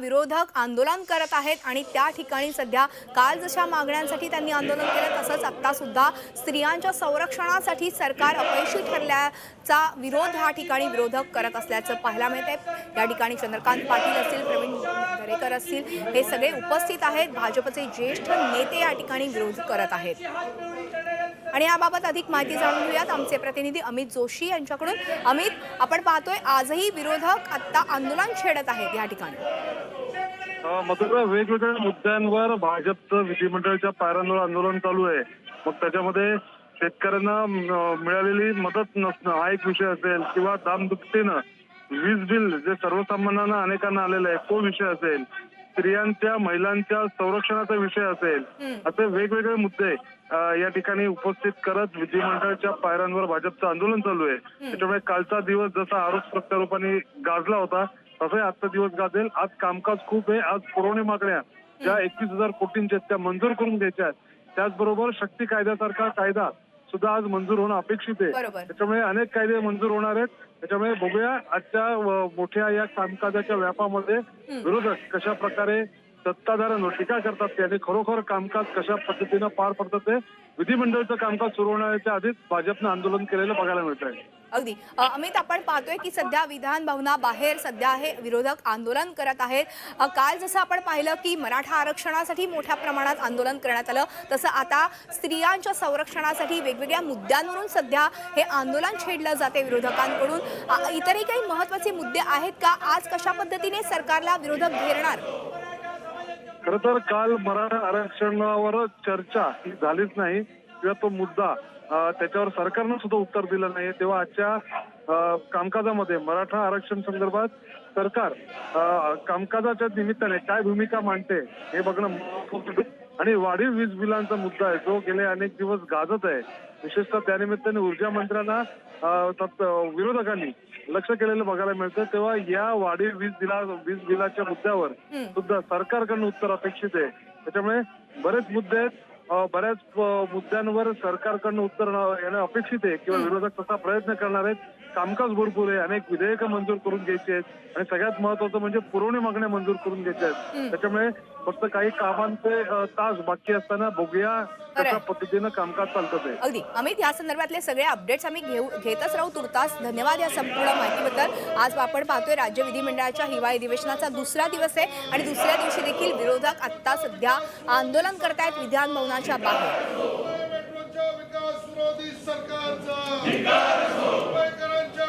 विरोधक आंदोलन करत आहेत आणि त्या ठिकाणी सध्या काल जशा मागण्यांसाठी त्यांनी आंदोलन केलं तसंच आत्तासुद्धा स्त्रियांच्या संरक्षणासाठी सरकार अपयशी ठरल्याचा विरोध ह्या ठिकाणी विरोधक करत असल्याचं पाहायला मिळतंय. या ठिकाणी चंद्रकांत पाटील असतील प्रवीण दरेकर असतील हे सगळे उपस्थित आहेत. भाजपचे ज्येष्ठ नेते या ठिकाणी विरोध करत आहेत. आणि याबाबत अधिक माहिती जाणून घेऊयात. आमचे प्रतिनिधी अमित जोशी यांच्याकडून. अमित आपण पाहतोय आजही विरोधक आत्ता आंदोलन छेडत आहेत या ठिकाणी. मधुरा वेगवेगळ्या मुद्द्यांवर भाजपचं विधिमंडळाच्या पायऱ्यांवर आंदोलन चालू आहे. मग त्याच्यामध्ये शेतकऱ्यांना मिळालेली मदत नसणं हा एक विषय असेल किंवा दामदुपटीनं वीज बिल जे सर्वसामान्यांना अनेकांना आलेलं आहे तो विषय असेल. स्त्रियांच्या महिलांच्या संरक्षणाचा विषय असेल असे वेगवेगळे मुद्दे या ठिकाणी उपस्थित करत विधिमंडळाच्या पायऱ्यांवर भाजपचं आंदोलन चालू आहे. त्याच्यामुळे कालचा दिवस जसा आरोप प्रत्यारोपाने गाजला होता तसंही आजचा दिवस गाजेल. आज कामकाज खूप आहे. आज पुरवणी मागण्या ज्या एकवीस हजार कोटींच्या त्या मंजूर करून घ्यायच्या आहेत. त्याचबरोबर शक्ती कायद्यासारखा कायदा सुद्धा आज मंजूर होणं अपेक्षित आहे. त्याच्यामुळे अनेक कायदे मंजूर होणार आहेत. त्याच्यामुळे बघूया आजच्या मोठ्या या कामकाजाच्या व्यापामध्ये विरोधक कशा प्रकारे सत्ताधाऱ्यांवर टीका करतात ते आणि खरोखर कामकाज कशा पद्धतीनं पार पडतात ते विधिमंडळाचं कामकाज सुरू होण्याच्या आधीच भाजपनं आंदोलन केलेलं बघायला मिळत आहे अगदी अमित आपण पाहतोय की सध्या विधान भवनाबाहेर सध्या हे विरोधक आंदोलन करत आहेत. काल जसं आपण पाहिलं की मराठा आरक्षणासाठी मोठ्या प्रमाणात आंदोलन करण्यात आलं तसं आता स्त्रियांच्या संरक्षणासाठी वेगवेगळ्या मुद्द्यांवरून सध्या हे आंदोलन छेडलं जाते विरोधकांकडून. इतरही काही महत्त्वाचे मुद्दे आहेत का? आज कशा पद्धतीने सरकारला विरोधक घेरणार? खर तर काल मराठा आरक्षणावर चर्चा ही झालीच नाही. किंवा तो मुद्दा त्याच्यावर सरकारनं सुद्धा उत्तर दिलं नाही. तेव्हा आजच्या कामकाजामध्ये मराठा आरक्षण संदर्भात सरकार कामकाजाच्या निमित्ताने काय भूमिका मांडते हे बघणं आणि वाढीव वीज बिलांचा मुद्दा आहे. जो गेले अनेक दिवस गाजत आहे. विशेषतः त्यानिमित्ताने ऊर्जा मंत्र्यांना विरोधकांनी लक्ष केलेलं बघायला मिळतं. तेव्हा या वाढीव वीज बिला वीज बिलाच्या मुद्द्यावर सुद्धा सरकारकडनं उत्तर अपेक्षित आहे. त्याच्यामुळे बरेच मुद्दे आहेत. बऱ्याच मुद्द्यांवर सरकारकडनं उत्तर न- येणं अपेक्षित आहे. किंवा विरोधक तसा प्रयत्न करणार आहेत. कामकाज भरपूर आहे. अनेक विधेयकं मंजूर करून घ्यायची आहेत. आणि सगळ्यात महत्वाचं म्हणजे पुरवणी मागण्या मंजूर करून घ्यायच्या आहेत. त्याच्यामुळे फक्त काही कामांचे तास बाकी असताना बघूया कशा. पद्धतीनं कामकाज चालतं ते. अगदी. अमित या संदर्भातले सगळे अपडेट्स आम्ही घेऊ घेतच राहू तुर्तास. धन्यवाद या संपूर्ण माहितीबद्दल. आज आपण पाहतोय राज्य विधिमंडळाच्या हिवाळी अधिवेशनाचा दुसरा दिवस आहे. आणि दुसऱ्या दिवशी देखील विरोधक आत्ता सध्या आंदोलन करतायत. विधान भवनाच्या बाहेर. मेट्रोच्या विकास विरोधी सरकारचा. मुंबईकरांच्या